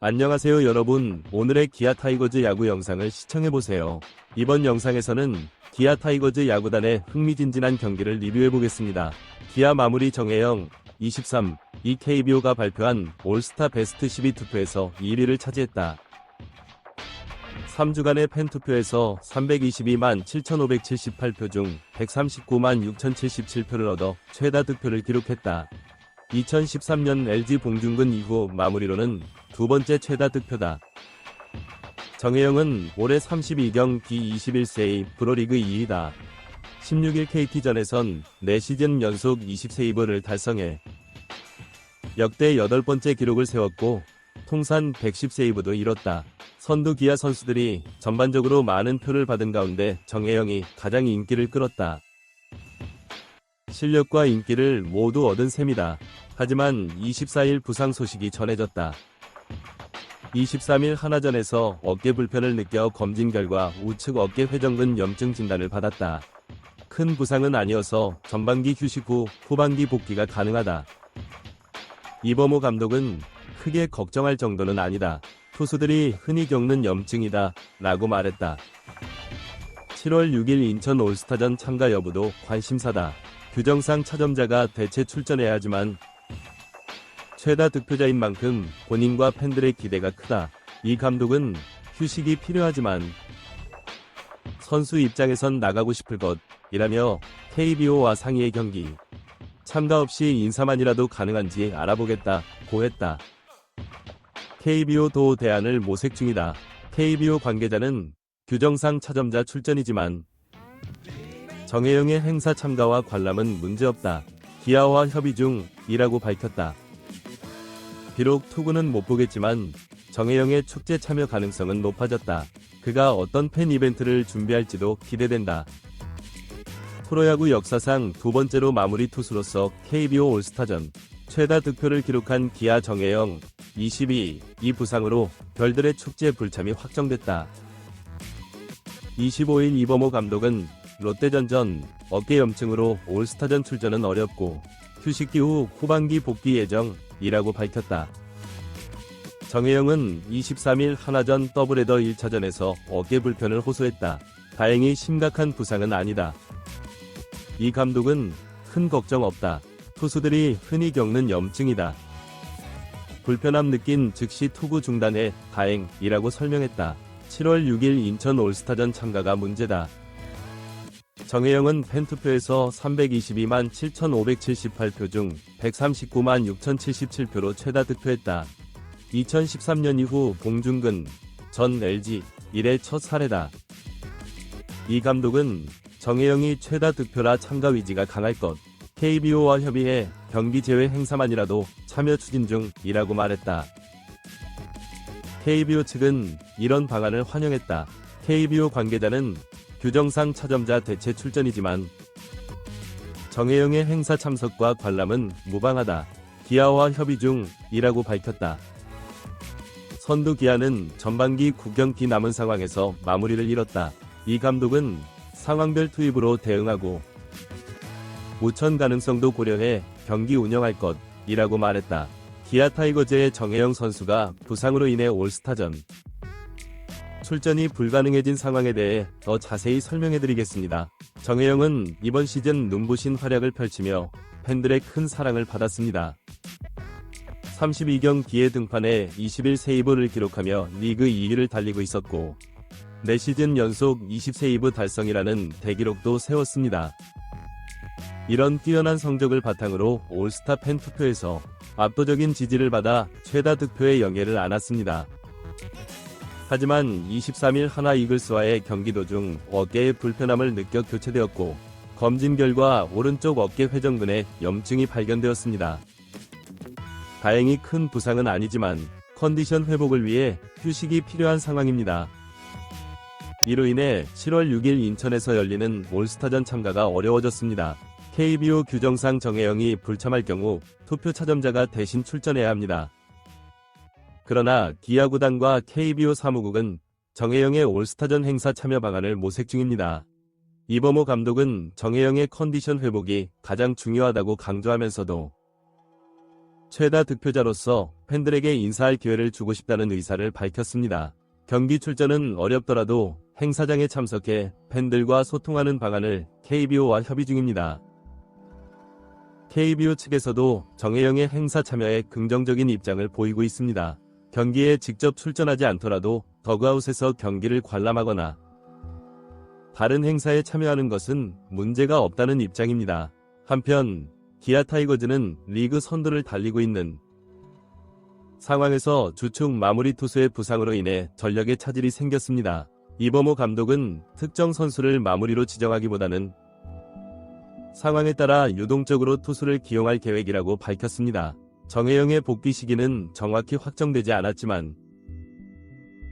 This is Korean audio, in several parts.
안녕하세요 여러분 오늘의 기아 타이거즈 야구 영상을 시청해보세요. 이번 영상에서는 기아 타이거즈 야구단의 흥미진진한 경기를 리뷰해보겠습니다. 기아 마무리 정혜영 23, 이 KBO가 발표한 올스타 베스트 12 투표에서 1위를 차지했다. 3주간의 팬 투표에서 322만 7,578표 중 139만 6,077표를 얻어 최다 득표를 기록했다. 2013년 LG 봉중근 이후 마무리로는 두 번째 최다 득표다. 정혜영은 올해 32경 D21세이 프로리그 2위다. 16일 KT전에선 4시즌 연속 20세이브를 달성해 역대 8번째 기록을 세웠고 통산 110세이브도 이뤘다. 선두 기아 선수들이 전반적으로 많은 표를 받은 가운데 정혜영이 가장 인기를 끌었다. 실력과 인기를 모두 얻은 셈이다. 하지만 24일 부상 소식이 전해졌다. 23일 하나전에서 어깨 불편을 느껴 검진 결과 우측 어깨 회전근 염증 진단을 받았다. 큰 부상은 아니어서 전반기 휴식 후 후반기 복귀가 가능하다. 이범호 감독은 크게 걱정할 정도는 아니다. 투수들이 흔히 겪는 염증이다. 라고 말했다. 7월 6일 인천 올스타전 참가 여부도 관심사다. 규정상 차점자가 대체 출전해야 하지만 최다 득표자인 만큼 본인과 팬들의 기대가 크다. 이 감독은 휴식이 필요하지만 선수 입장에선 나가고 싶을 것이라며 KBO와 상의의 경기 참가 없이 인사만이라도 가능한지 알아보겠다 고 했다. KBO 도 대안을 모색 중이다. KBO 관계자는 규정상 차점자 출전이지만 정혜영의 행사 참가와 관람은 문제없다. 기아와 협의 중이라고 밝혔다. 비록 투구는 못 보겠지만 정혜영의 축제 참여 가능성은 높아졌다. 그가 어떤 팬 이벤트를 준비할지도 기대된다. 프로야구 역사상 두 번째로 마무리 투수로서 KBO 올스타전 최다 득표를 기록한 기아 정혜영 22, 이 부상으로 별들의 축제 불참이 확정됐다. 25일 이범호 감독은 롯데전전 어깨 염증으로 올스타전 출전은 어렵고 휴식기 후 후반기 복귀 예정 이라고 밝혔다. 정혜영은 23일 하나전 더블헤더 1차전에서 어깨 불편을 호소했다. 다행히 심각한 부상은 아니다. 이 감독은 큰 걱정 없다. 투수들이 흔히 겪는 염증이다. 불편함 느낀 즉시 투구 중단해 다행이라고 설명했다. 7월 6일 인천 올스타전 참가가 문제다. 정혜영은 팬투표에서 322만 7,578표 중 139만 6,077표로 최다 득표했다. 2013년 이후 봉중근 전 LG 일의 첫 사례다. 이 감독은 정혜영이 최다 득표라 참가 의지가 강할 것, KBO와 협의해 경기 제외 행사만이라도 참여 추진 중이라고 말했다. KBO 측은 이런 방안을 환영했다. KBO 관계자는 규정상 차점자 대체 출전이지만 정혜영의 행사 참석과 관람은 무방하다. 기아와 협의 중이라고 밝혔다. 선두 기아는 전반기 9경기 남은 상황에서 마무리를 이뤘다. 이 감독은 상황별 투입으로 대응하고 우천 가능성도 고려해 경기 운영할 것이라고 말했다. 기아 타이거즈의 정혜영 선수가 부상으로 인해 올스타전 출전이 불가능해진 상황에 대해 더 자세히 설명해드리겠습니다. 정혜영은 이번 시즌 눈부신 활약을 펼치며 팬들의 큰 사랑을 받았습니다. 32경 기회 등판에 21세이브를 기록하며 리그 2위를 달리고 있었고 4시즌 연속 20세이브 달성이라는 대기록도 세웠습니다. 이런 뛰어난 성적을 바탕으로 올스타 팬 투표에서 압도적인 지지를 받아 최다 득표의 영예를 안았습니다. 하지만 23일 하나 이글스와의 경기 도중 어깨에 불편함을 느껴 교체되었고 검진 결과 오른쪽 어깨 회전근에 염증이 발견되었습니다. 다행히 큰 부상은 아니지만 컨디션 회복을 위해 휴식이 필요한 상황입니다. 이로 인해 7월 6일 인천에서 열리는 올스타전 참가가 어려워졌습니다. KBO 규정상 정혜영이 불참할 경우 투표 차점자가 대신 출전해야 합니다. 그러나 기아 구단과 KBO 사무국은 정혜영의 올스타전 행사 참여 방안을 모색 중입니다. 이범호 감독은 정혜영의 컨디션 회복이 가장 중요하다고 강조하면서도 최다 득표자로서 팬들에게 인사할 기회를 주고 싶다는 의사를 밝혔습니다. 경기 출전은 어렵더라도 행사장에 참석해 팬들과 소통하는 방안을 KBO와 협의 중입니다. KBO 측에서도 정혜영의 행사 참여에 긍정적인 입장을 보이고 있습니다. 경기에 직접 출전하지 않더라도 더그아웃에서 경기를 관람하거나 다른 행사에 참여하는 것은 문제가 없다는 입장입니다. 한편 기아 타이거즈는 리그 선두를 달리고 있는 상황에서 주축 마무리 투수의 부상으로 인해 전력에 차질이 생겼습니다. 이범호 감독은 특정 선수를 마무리로 지정하기보다는 상황에 따라 유동적으로 투수를 기용할 계획이라고 밝혔습니다. 정혜영의 복귀 시기는 정확히 확정되지 않았지만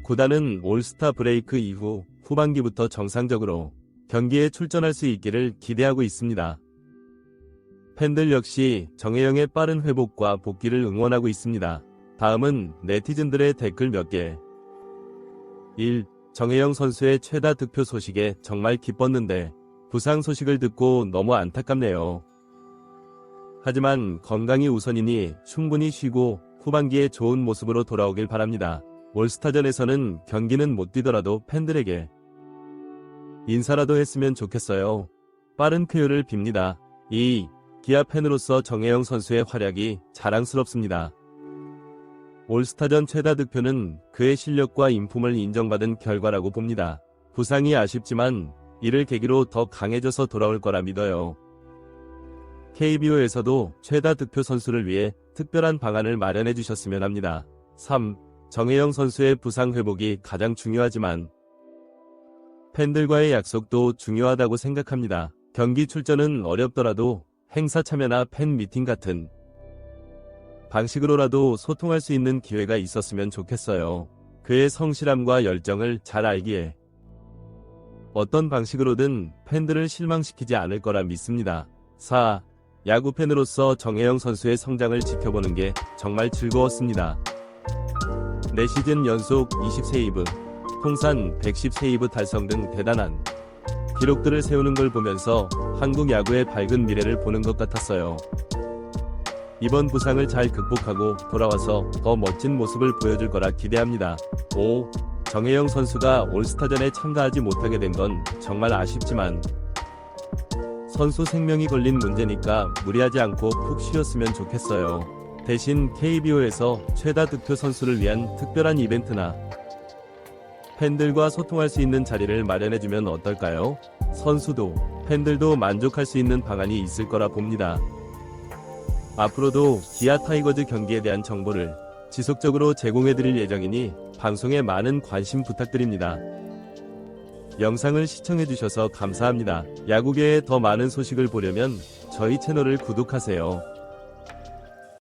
구단은 올스타 브레이크 이후 후반기부터 정상적으로 경기에 출전할 수 있기를 기대하고 있습니다. 팬들 역시 정혜영의 빠른 회복과 복귀를 응원하고 있습니다. 다음은 네티즌들의 댓글 몇 개. 1. 정혜영 선수의 최다 득표 소식에 정말 기뻤는데 부상 소식을 듣고 너무 안타깝네요. 하지만 건강이 우선이니 충분히 쉬고 후반기에 좋은 모습으로 돌아오길 바랍니다. 올스타전에서는 경기는 못 뛰더라도 팬들에게 인사라도 했으면 좋겠어요. 빠른 쾌유를 빕니다. 2. 기아 팬으로서 정혜영 선수의 활약이 자랑스럽습니다. 올스타전 최다 득표는 그의 실력과 인품을 인정받은 결과라고 봅니다. 부상이 아쉽지만 이를 계기로 더 강해져서 돌아올 거라 믿어요. KBO에서도 최다 득표 선수를 위해 특별한 방안을 마련해 주셨으면 합니다. 3. 정혜영 선수의 부상 회복이 가장 중요하지만 팬들과의 약속도 중요하다고 생각합니다. 경기 출전은 어렵더라도 행사 참여나 팬 미팅 같은 방식으로라도 소통할 수 있는 기회가 있었으면 좋겠어요. 그의 성실함과 열정을 잘 알기에 어떤 방식으로든 팬들을 실망시키지 않을 거라 믿습니다. 4. 야구 팬으로서 정혜영 선수의 성장을 지켜보는 게 정말 즐거웠습니다. 4시즌 연속 20세이브, 통산 110세이브 달성 등 대단한 기록들을 세우는 걸 보면서 한국 야구의 밝은 미래를 보는 것 같았어요. 이번 부상을 잘 극복하고 돌아와서 더 멋진 모습을 보여줄 거라 기대합니다. 5. 정혜영 선수가 올스타전에 참가하지 못하게 된 건 정말 아쉽지만 선수 생명이 걸린 문제니까 무리하지 않고 푹 쉬었으면 좋겠어요. 대신 KBO에서 최다 득표 선수를 위한 특별한 이벤트나 팬들과 소통할 수 있는 자리를 마련해주면 어떨까요? 선수도 팬들도 만족할 수 있는 방안이 있을 거라 봅니다. 앞으로도 기아 타이거즈 경기에 대한 정보를 지속적으로 제공해드릴 예정이니 방송에 많은 관심 부탁드립니다. 영상을 시청해주셔서 감사합니다. 야구계의 더 많은 소식을 보려면 저희 채널을 구독하세요.